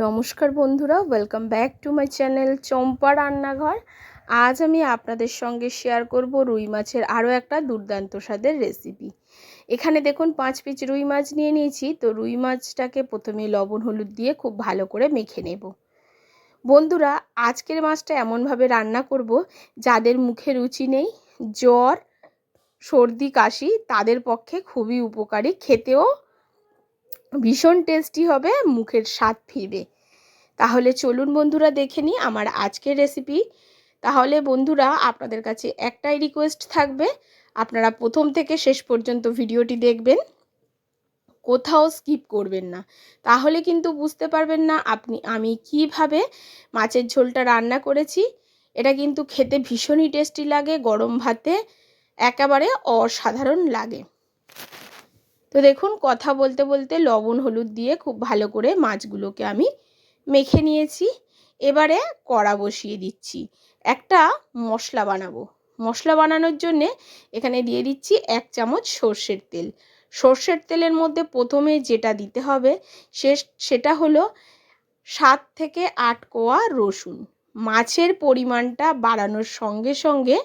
নমস্কার বন্ধুরা welcome back to my channel Champa রান্নাঘর। আজ আমি আপনাদের সঙ্গে শেয়ার করব রুই মাছের আরও একটা দুর্দান্ত স্বাদের রেসিপি এখানে দেখুন, পাঁচ পিচ রুই মাছ নিয়ে নিয়েছি। তো রুই মাছটাকে প্রথমে লবণ, হলুদ দিয়ে খুব ভালো করে মেখে নেব। বন্ধুরা, আজকের মাছটা এমনভাবে রান্না করব, যাদের মুখে রুচি নেই, জ্বর, সর্দি, কাশি, তাদের পক্ষে খুবই উপকারী, খেতেও ভীষণ টেস্টি হবে মুখের স্বাদ ফিরবে তাহলে চলুন বন্ধুরা দেখে নিই আমার আজকের রেসিপি তাহলে বন্ধুরা আপনাদের কাছে একটাই রিকোয়েস্ট থাকবে, আপনারা প্রথম থেকে শেষ পর্যন্ত ভিডিওটি দেখবেন, কোথাও স্কিপ করবেন না। তাহলে কিন্তু বুঝতে পারবেন না আপনি, আমি কীভাবে মাছের ঝোলটা রান্না করেছি। এটা কিন্তু খেতে ভীষণই টেস্টি লাগে, গরম ভাতে একেবারে অসাধারণ লাগে। তো দেখুন, কথা বলতে বলতে লবণ, হলুদ দিয়ে খুব ভালো করে মাছগুলোকে আমি মেখে নিয়েছি। এবারে কড়া বসিয়ে দিচ্ছি। একটা মশলা বানাবো। মশলা বানানোর জন্যে এখানে দিয়ে দিচ্ছি এক চামচ সর্ষের তেল। সর্ষের তেলের মধ্যে প্রথমে যেটা দিতে হবে সে, সেটা হলো সাত থেকে আট কোয়া রসুন। মাছের পরিমাণটা বাড়ানোর সঙ্গে সঙ্গে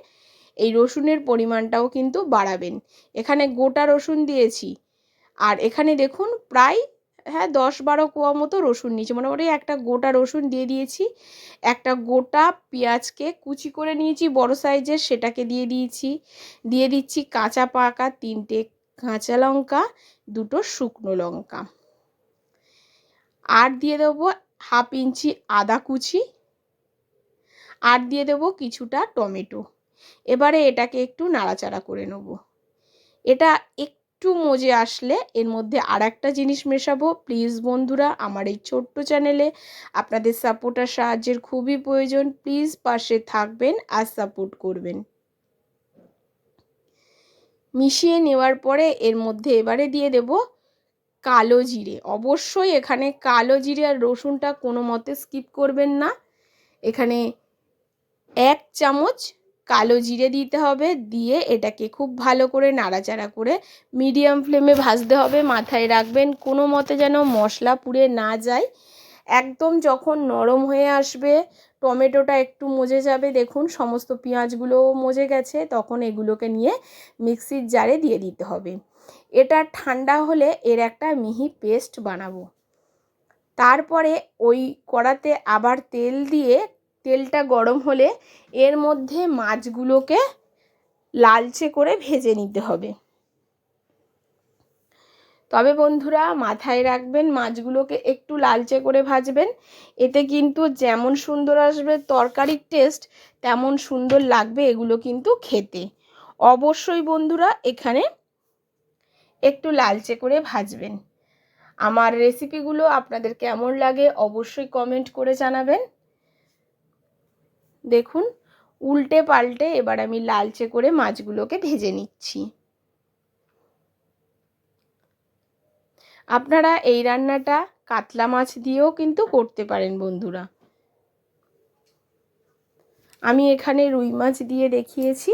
এই রসুনের পরিমাণটাও কিন্তু বাড়াবেন। এখানে গোটা রসুন দিয়েছি। আর এখানে দেখুন প্রায় হ্যাঁ দশ বারো কোয়া মতো রসুন নিয়েছি। মোটামুটি একটা গোটা রসুন দিয়ে দিয়েছি, একটা গোটা পেঁয়াজকে কুচি করে নিয়েছি, বড় সাইজের সেটাকে দিয়ে দিয়েছি। দিয়ে দিচ্ছি কাঁচা পাকা তিনটে কাঁচা লঙ্কা, দুটো শুকনো লঙ্কা। আর দিয়ে দেবো হাফ ইঞ্চি আদা কুচি, আর দিয়ে দেবো কিছুটা টমেটো। এবারে এটাকে একটু নাড়াচাড়া করে নেব। এটা এক একটু মজে আসলে এর মধ্যে আর একটা জিনিস মেশাবো। প্লিজ বন্ধুরা, আমার এই ছোট্ট চ্যানেলে আপনাদের সাপোর্ট আর সাহায্যের খুবই প্রয়োজন। প্লিজ পাশে থাকবেন আর সাপোর্ট করবেন। মিশিয়ে নেওয়ার পরে এর মধ্যে এবারে দিয়ে দেব কালো জিরে। অবশ্যই এখানে কালো জিরে আর রসুনটা কোনো মতে স্কিপ করবেন না। এখানে এক চামচ কালো জিরে দিতে হবে, দিয়ে এটাকে খুব ভালো করে নাড়াচাড়া করে মিডিয়াম ফ্লেমে ভাজতে হবে। মাথায় রাখবেন কোনো মতে যেন মশলা পুড়ে না যায়। একদম যখন নরম হয়ে আসবে, টমেটোটা একটু মজে যাবে। দেখুন, সমস্ত পেঁয়াজগুলোও মজে গেছে। তখন এগুলোকে নিয়ে মিক্সির জারে দিয়ে দিতে হবে। এটা ঠান্ডা হলে এর একটা মিহি পেস্ট বানাবো। তারপরে ওই কড়াতে আবার তেল দিয়ে তেলটা গরম হলে এর মধ্যে মাছগুলোকে লালচে করে ভেজে নিতে হবে। তবে বন্ধুরা, মাথায় রাখবেন, মাছগুলোকে একটু লালচে করে ভাজবেন। এতে কিন্তু যেমন সুন্দর আসবে তরকারির টেস্ট, তেমন সুন্দর লাগবে এগুলো কিন্তু খেতে। অবশ্যই বন্ধুরা, এখানে একটু লালচে করে ভাজবেন। আমার রেসিপিগুলো আপনাদের কেমন লাগে অবশ্যই কমেন্ট করে জানাবেন। দেখুন, উল্টে পাল্টে এবার আমি লালচে করে মাছগুলোকে ভেজে নিচ্ছি। আপনারা এই রান্নাটা কাতলা মাছ দিয়েও কিন্তু করতে পারেন বন্ধুরা। আমি এখানে রুই মাছ দিয়ে দেখিয়েছি।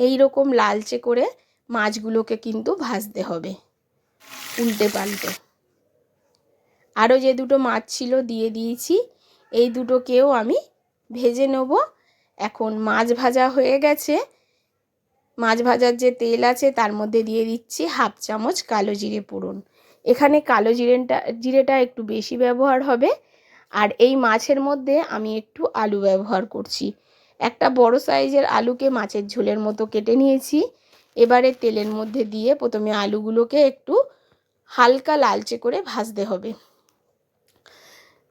এই রকম লালচে করে মাছগুলোকে কিন্তু ভাজতে হবে, উল্টে পাল্টে। আরও যে দুটো মাছ ছিল দিয়ে দিয়েছি, এই দুটোকেও আমি ভেজে নেব। এখন মাছ ভাজা হয়ে গেছে। মাছ ভাজার যে তেল আছে তার মধ্যে দিয়ে দিচ্ছি হাফ চামচ কালো জিরে পোড়ন এখানে কালো জিরেটা জিরেটা একটু বেশি ব্যবহার হবে। আর এই মাছের মধ্যে আমি একটু আলু ব্যবহার করছি। একটা বড় সাইজের আলুকে মাছের ঝোলের মতো কেটে নিয়েছি। এবারে তেলের মধ্যে দিয়ে প্রথমে আলুগুলোকে একটু হালকা লালচে করে ভাজতে হবে।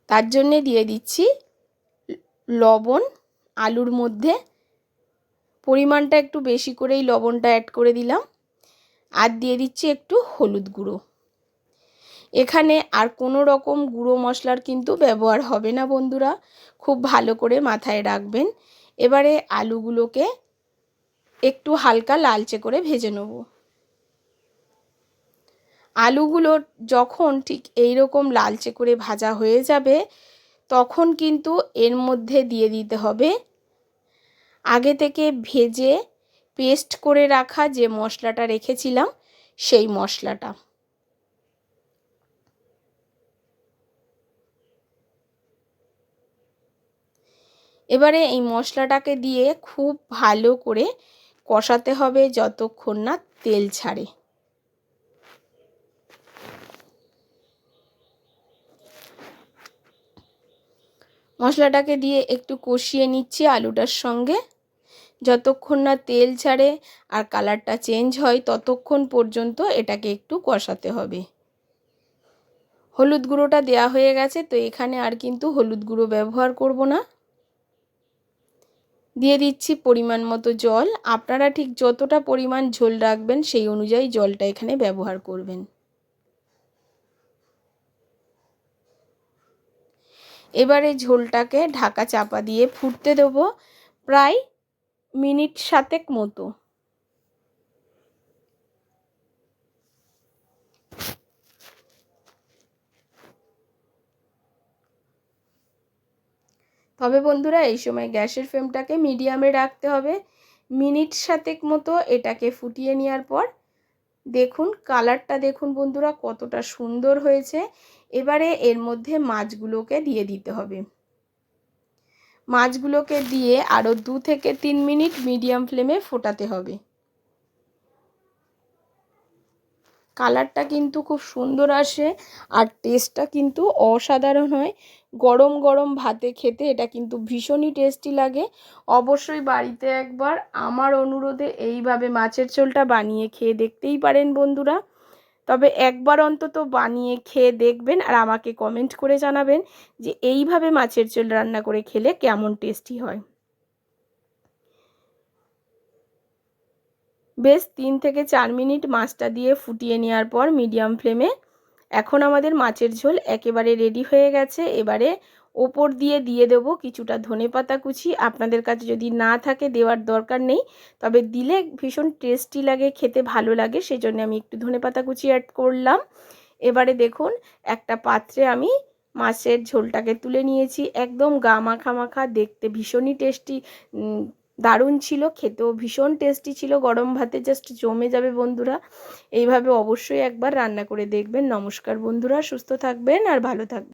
তার জন্যে দিয়ে দিচ্ছি লবণ। আলুর মধ্যে পরিমাণটা একটু বেশি করেই লবণটা অ্যাড করে দিলাম। আর দিয়ে দিচ্ছি একটু হলুদ গুঁড়ো। এখানে আর কোনো রকম গুঁড়ো মশলার কিন্তু ব্যবহার হবে না বন্ধুরা। খুব ভালো করে মাথায় রাখবেন। এবারে আলুগুলোকে একটু হালকা লালচে করে ভেজে নেব। আলুগুলো যখন ঠিক এই রকম লালচে করে ভাজা হয়ে যাবে, তখন কিন্তু এর মধ্যে দিয়ে দিতে হবে আগে থেকে ভেজে পেস্ট করে রাখা যে মশলাটা রেখেছিলাম, সেই মশলাটা। এবারে এই মশলাটাকে দিয়ে খুব ভালো করে কষাতে হবে যতক্ষণ না তেল ছাড়ে। মশলাটাকে দিয়ে একটু কষিয়ে নিচ্ছি আলুটার সঙ্গে। যতক্ষণ না তেল ছাড়ে আর কালারটা চেঞ্জ হয় ততক্ষণ পর্যন্ত এটাকে একটু কষাতে হবে। হলুদ গুঁড়োটা দেয়া হয়ে গেছে, তো এখানে আর কিন্তু হলুদ গুঁড়ো ব্যবহার করব না। দিয়ে দিচ্ছি পরিমাণ মতো জল। আপনারা ঠিক যতটা পরিমাণ ঝোল রাখবেন সেই অনুযায়ী জলটা এখানে ব্যবহার করবেন। এবারে ঝোলটাকে ঢাকা চাপা দিয়ে ফুটতে দেবো প্রায় মিনিট সাতেক মতো। তবে বন্ধুরা, এই সময় গ্যাসের ফ্লেমটাকে মিডিয়ামে রাখতে হবে। মিনিট সাতেক মতো এটাকে ফুটিয়ে নেওয়ার পর দেখুন, কালারটা দেখুন বন্ধুরা, কতটা সুন্দর হয়েছে। এবারে এর মধ্যে মাছগুলোকে দিয়ে দিতে হবে। মাছগুলোকে দিয়ে আরও দু থেকে তিন মিনিট মিডিয়াম ফ্লেমে ফোটাতে হবে। কালারটা কিন্তু খুব সুন্দর আসে আর টেস্টটা কিন্তু অসাধারণ হয়। গরম গরম ভাতে খেতে এটা কিন্তু ভীষণই টেস্টি লাগে। অবশ্যই বাড়িতে একবার আমার অনুরোধে এইভাবে মাছের ঝোলটা বানিয়ে খেয়ে দেখতেই পারেন বন্ধুরা। তবে একবার অন্তত বানিয়ে খেয়ে দেখবেন আর আমাকে কমেন্ট করে জানাবেন যে এইভাবে মাছের ঝোল রান্না করে খেলে কেমন টেস্টি হয়। বেশ তিন থেকে চার মিনিট মাছটা দিয়ে ফুটিয়ে নেওয়ার পর মিডিয়াম ফ্লেমে এখন আমাদের মাছের ঝোল একেবারে রেডি হয়ে গেছে। এবারে ওপর দিয়ে দিয়ে দেব কিছুটা ধনে পাতা কুচি। আপনাদের কাছে যদি না থাকে দেওয়ার দরকার নেই, তবে দিলে ভীষণ টেস্টি লাগে, খেতে ভালো লাগে, সেজন্য আমি একটু ধনে পাতা কুচি অ্যাড করলাম। এবারে দেখুন, একটা পাত্রে আমি মাছের ঝোলটাকে তুলে নিয়েছি। একদম গা মাখা মাখা, দেখতে ভীষণই টেস্টি। দারুণ ছিল, খেতেও ভীষণ টেস্টি ছিল, গরম ভাতে জাস্ট জমে যাবে বন্ধুরা। এইভাবে অবশ্যই একবার রান্না করে দেখবেন। নমস্কার বন্ধুরা, সুস্থ থাকবেন আর ভালো থাকবেন।